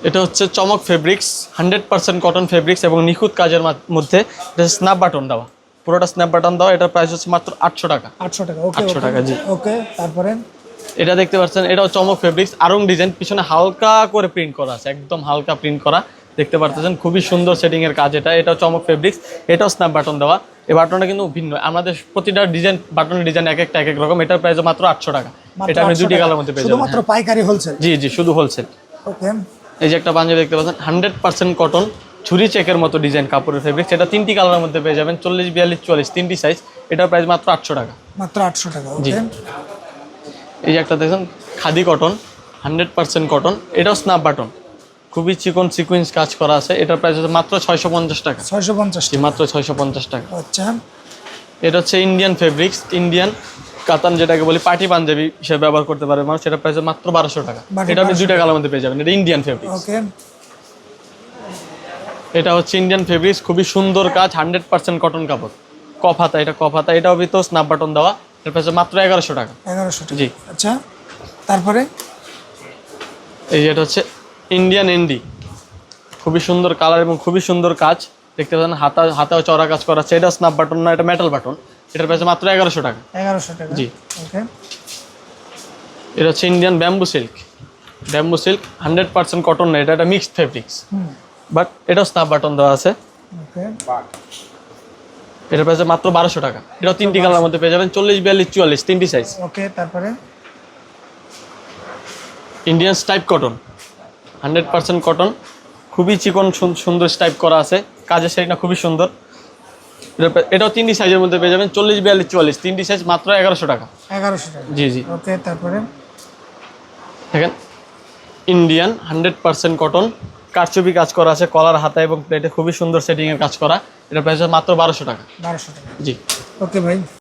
এটা হচ্ছে Chamak fabrics hundred percent cotton fabrics এবং নিখুঁত কাজের মধ্যে এটা স্ন্যাপ বাটন দেওয়া। পুরোটা স্ন্যাপ বাটন দেওয়া এটার প্রাইস হচ্ছে মাত্র আটশো টাকা। আটশো টাকা 800 টাকা, জি। ওকে তারপরে? এটা দেখতে পাচ্ছেন এটাও চমক ফেব্রিক্স আরং ডিজাইন পিছনে হালকা করে প্রিন্ট করা আছে একদম হালকা প্রিন্ট করা। দেখতে পারতেছেন খুবই সুন্দর সেটিং এর কাজ এটা এটাও চমক ফেব্রিক্স এটাও স্ন্যাপ বাটন দেওয়া। এই বাটনটা কিন্তু ভিন্ন আমাদের প্রতিটা ডিজাইন বাটনের ডিজাইন এক একটা এক এক রকম এটার প্রাইস মাত্র আটশো টাকা। এটা 800 দুটি কালার মধ্যে পেয়ে যাবেন শুধুমাত্র পাইকারি হোলসেল হ্যাঁ। জি জি শুধু হোলসেল ওকে এই যে একটা পাঞ্জাবি দেখতে পাচ্ছেন হান্ড্রেড পার্সেন্ট কটন ছুরি চেকের মতো ডিজাইন কাপড়ের ফেব্রিক সেটা তিনটি কালারের মধ্যে পেয়ে যাবেন চল্লিশ বিয়াল্লিশ চুয়াল্লিশ তিনটি সাইজ এটার প্রাইস মাত্র আটশো টাকা। মাত্র আটশো টাকা জি। এই যে একটা দেখছেন khadi cotton hundred percent cotton এটাও স্ন্যাপ বাটন খুবই চিকন সিকুয়েন্স কাজ করা আছে এটার প্রাইস হচ্ছে মাত্র ছয়শো পঞ্চাশ টাকা। ছয়শো পঞ্চাশ মাত্র ছয়শো পঞ্চাশ টাকা। আচ্ছা। এটা হচ্ছে ইন্ডিয়ান ফেব্রিক্স ইন্ডিয়ান কাতান যেটাকে বলি পার্টি পাঞ্জাবি হিসেবে ব্যবহার করতে পারে মানুষ সেটা প্রাইস মাত্র বারোশো টাকা। এটা আপনি 1200 দুইটা কালার মধ্যে পেয়ে যাবেন। এটা ইন্ডিয়ান ফেব্রিক্স ওকে। এটা হচ্ছে ইন্ডিয়ান ফেব্রিক্স খুবই সুন্দর কাজ হান্ড্রেড পার্সেন্ট কটন কাপড়। কফ হাতা এটা কফ হাতা এটাও ভিতর স্নাপ বাটন দেওয়া। এর প্রাইস মাত্র এগারোশো টাকা। এগারোশো টাকা। জি। আচ্ছা তারপরে? এই যে এটা হচ্ছে ইন্ডিয়ান এন্ডি খুবই সুন্দর কালার এবং খুবই সুন্দর কাজ। দেখতে পাচ্ছেন হাতা হাতাও চড়া কাজ করা আছে। এটা স্নাপ বাটন না এটা মেটাল বাটন এটার প্রাইস মাত্র এগারোশো টাকা। এগারোশো টাকা? জি। ওকে এটা হচ্ছে Indian bamboo silk bamboo silk hundred percent cotton না এটা একটা মিক্সড ফেব্রিক্স বাট এটাও স্ন্যাপ বাটন দেওয়া আছে। ওকে এটার প্রাইস মাত্র বারোশো টাকা। এটা তিনটি কালার মধ্যে পেয়ে যাবেন চল্লিশ বিয়াল্লিশ চুয়াল্লিশ তিনটি সাইজ ওকে তারপরে? Indian stripe cotton hundred percent cotton খুবই চিকন সুন- সুন্দর স্টাইপ করা আছে। কাজের শাড়িটা খুবই সুন্দর। এটাও তিনটি সাইজের মধ্যে পেয়ে যাবেন। চল্লিশ বিয়াল্লিশ চুয়াল্লিশ। তিনটি সাইজ মাত্র এগারোশো টাকা। এগারোশো টাকা। জি জি। ওকে তারপরে? দেখেন ইন্ডিয়ান হান্ড্রেড পার্সেন্ট কটন কারচুপি কাজ করা আছে কলার হাতা এবং প্লেটে খুবই সুন্দর সেটিংয়ের কাজ করা। এটা প্রাইস মাত্র বারোশো টাকা। বারোশো টাকা। জি। ওকে ভাই।